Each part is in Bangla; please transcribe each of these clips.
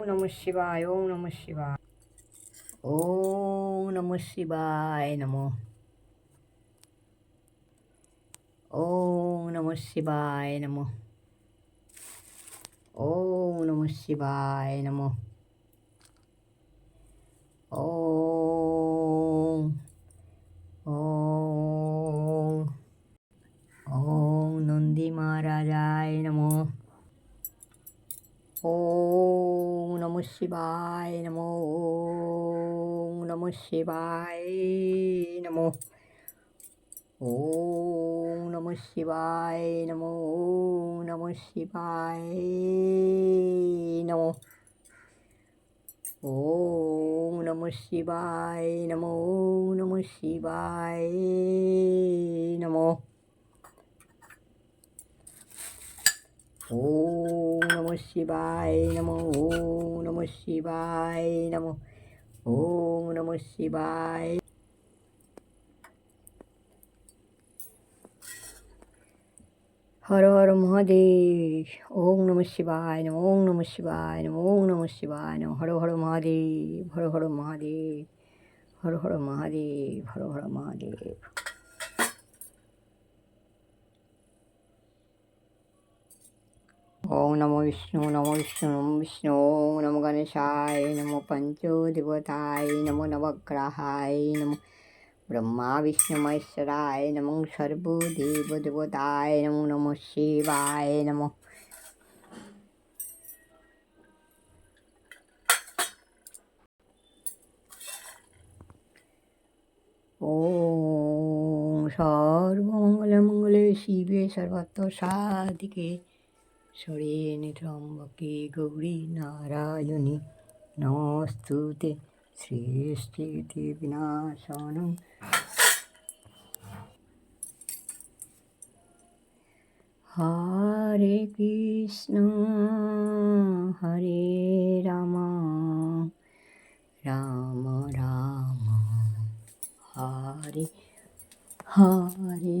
নম শিবায় ওম নম শিবায় ওম নম শিবায় নম ওম নম শিবায় নম ওম নম শিবায় নম ওম シバイナモーナモシバイナモオーナモシバイナモーナモシバイナモ নম শিবায় নম, ওম নম শিবায়। হর হর মহাদেব ওম নম শিবায় নম, ওম নম শিবায় নম, ওম নম শিবায় নম, হর হর মহাদেব, হর হর মহাদেব, হর হর মহাদেব, হর হর মহাদেব। ওম নমো বিষ্ণু নমো বিষ্ণু বিষ্ণু ওম নমো গণেশায় নমো পঞ্চদেবতায় নমো নবগ্রহায় নমো ব্রহ্মা বিষ্ণু মহেশ্বরায় নমো সর্বদেব দেবতায় নমো নমঃ শিবায় নমো ওম সর্বমঙ্গলে মঙ্গলে শিবে সর্বত্র সরেণ ত্রম্বকে গৌরী নারায়ণী নমস্তুতে সৃষ্টিতে বিনাশনং হরে কৃষ্ণ হরে রাম রাম রাম হরে হরে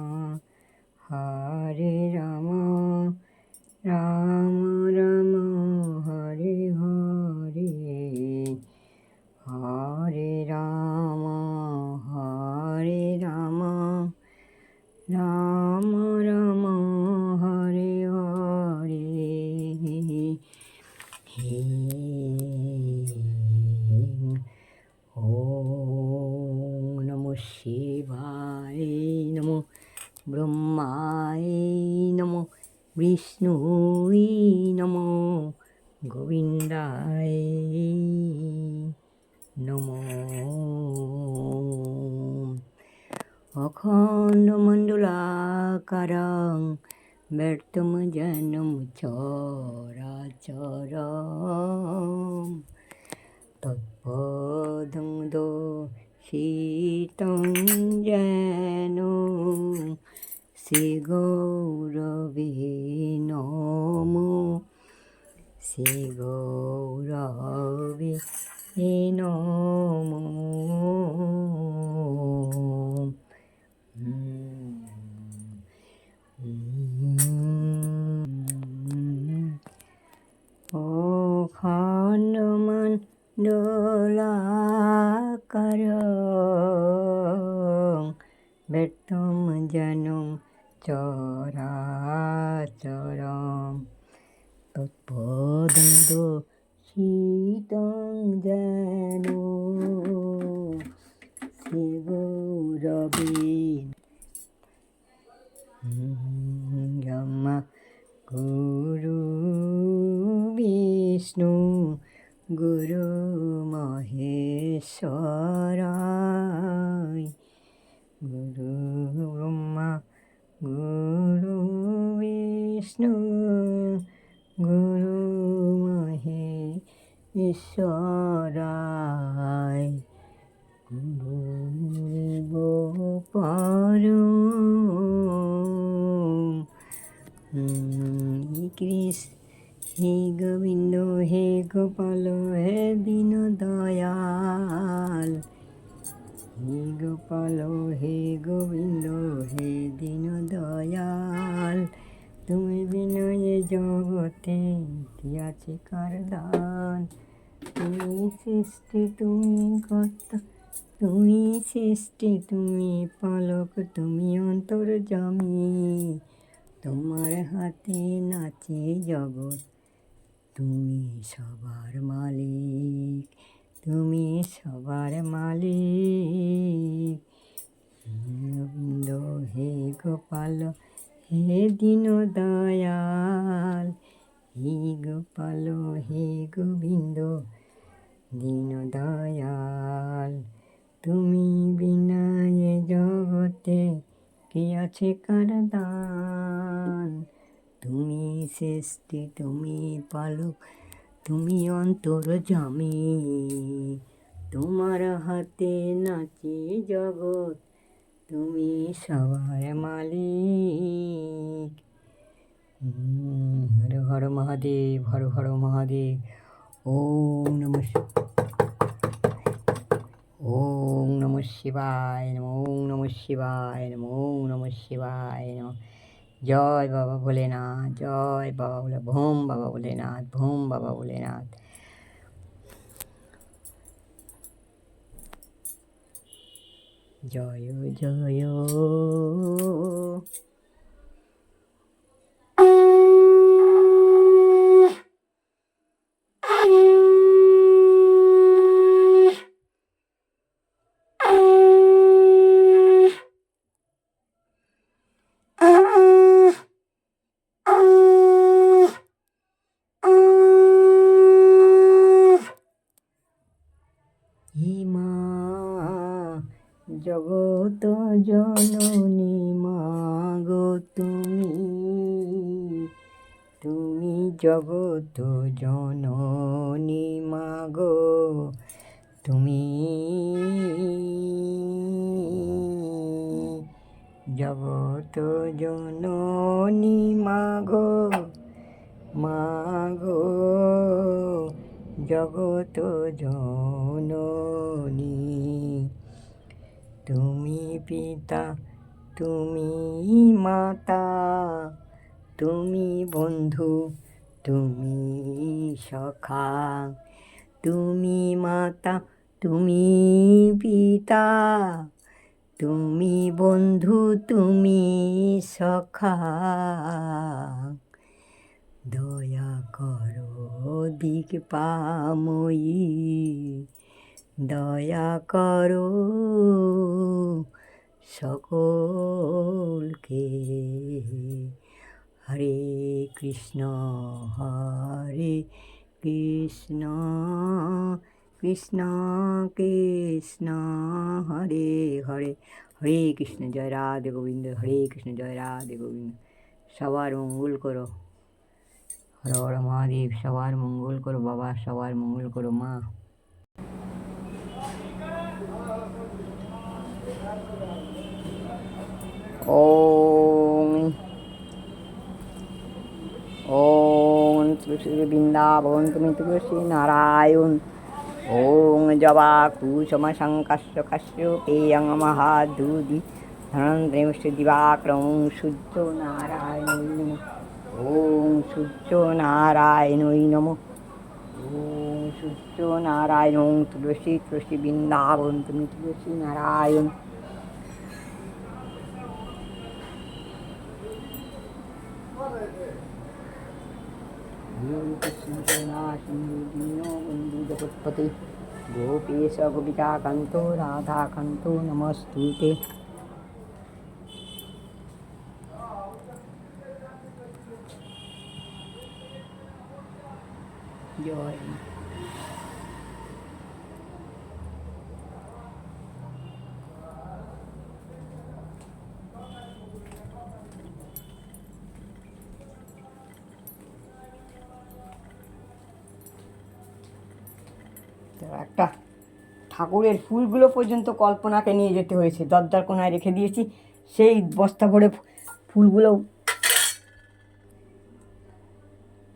শিবায় নম বিষ্ণুই নম গোবিন্দায় নম। অখণ্ড মণ্ডলাকারং ব্যর্থম জনম চরাচরা খণ্ডমান দোলাকার বেতম জানুম চরাচরম। তৎপদন্ত শীতং যেন শ্রী গৌরবে ব্রহ্মা গুরু বিষ্ণু গুরু মহেশ্বরায়। গুরু ব্রহ্মা গুরু বিষ্ণু গুরু পরম। কৃষ্ণ, হে গোবিন্দ, হে গোপাল, হে দয়াল হে গোপাল, হে গোবিন্দ, হে দয়াল তুমি বিনয়ে জগতে আছে কার দান তুমি সৃষ্টি, তুমি কর্তা। তুমি সৃষ্টি, তুমি পালক, তুমি অন্তর জমি। তোমার হাতে নাচে জগৎ। তুমি সবার মালিক, তুমি সবার মালিক। হে গোপাল, হে দীন দয়াল হে গোপাল হে গোবিন্দ দীন দয়াল তুমি বিনা জগতে কে আছে কার দান? তুমি সৃষ্টি, তুমি পালক, তুমি অন্তর জামি। তোমার হাতে নাচে জগৎ, তুমি সবার মালিক। হর হর মহাদেব, হর হর মহাদেব। ওম নম ওম নম শিবায় নম, ওম নম শিবায় নম, ওম নম শিবায় নম। জয় বাবা ভোলেনাথ, জয় বাবা বলে ভোম বাবা ভোলেনাথ, ভোম বাবা ভোলেনাথ। জয় জয় জগত জননী মা গো তুমি। তুমি জগত জননী মা গো তুমি। জগত জননী মা গো মা গো জগত জননী তুমি পিতা, তুমি মাতা, তুমি বন্ধু, তুমি সখা, তুমি মাতা, তুমি পিতা, তুমি বন্ধু, তুমি সখা। দয়া করো দিক পাময়ী দয়া করো সকলকে। হরে কৃষ্ণ হরে কৃষ্ণ কৃষ্ণ কৃষ্ণ, হরে হরে। হরে কৃষ্ণ, জয় রাধে গোবিন্দ, হরে কৃষ্ণ, জয় রাধে গোবিন্দ। সবার মঙ্গল করো। হর হর মহাদেব, সবার মঙ্গল করো বাবা, সবার মঙ্গল করো মা। ওম। ওম। তুলসী বৃন্দাবন তুমি তুলসী নারায়ণ ওম জবা কুসুম শঙ্কস্য কস্য পেয়ং মহাদুদি ধনন্দ্রেমস্য দিবাক্রম সূর্য নারায়ণ ওম সূর্য নারায়ণই নম। ওম সূর্য নারায়ণ তুলসী তুলসী বৃন্দাবন তুমি তুলসী নারায়ণ गुरुकृष्णचरणाशिन्दीनोबन्धुजगत्पते गोपेश गोपिकाकन्तो राधाकन्तो नमस्तु ते। जय ঠাকুরের ফুলগুলো পর্যন্ত কল্পনাকে নিয়ে যেতে হয়েছে। দরজার কোনায় রেখে দিয়েছি। সেই বস্তা ভরে ফুলগুলো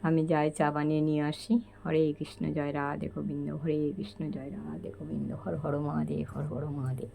আমি যাই, চা বানিয়ে নিয়ে আসি। হরে কৃষ্ণ, জয় রাধে গোবিন্দ, হরে কৃষ্ণ, জয় রাধে গোবিন্দ, হর হর মহাদেব, হর হর মহাদেব।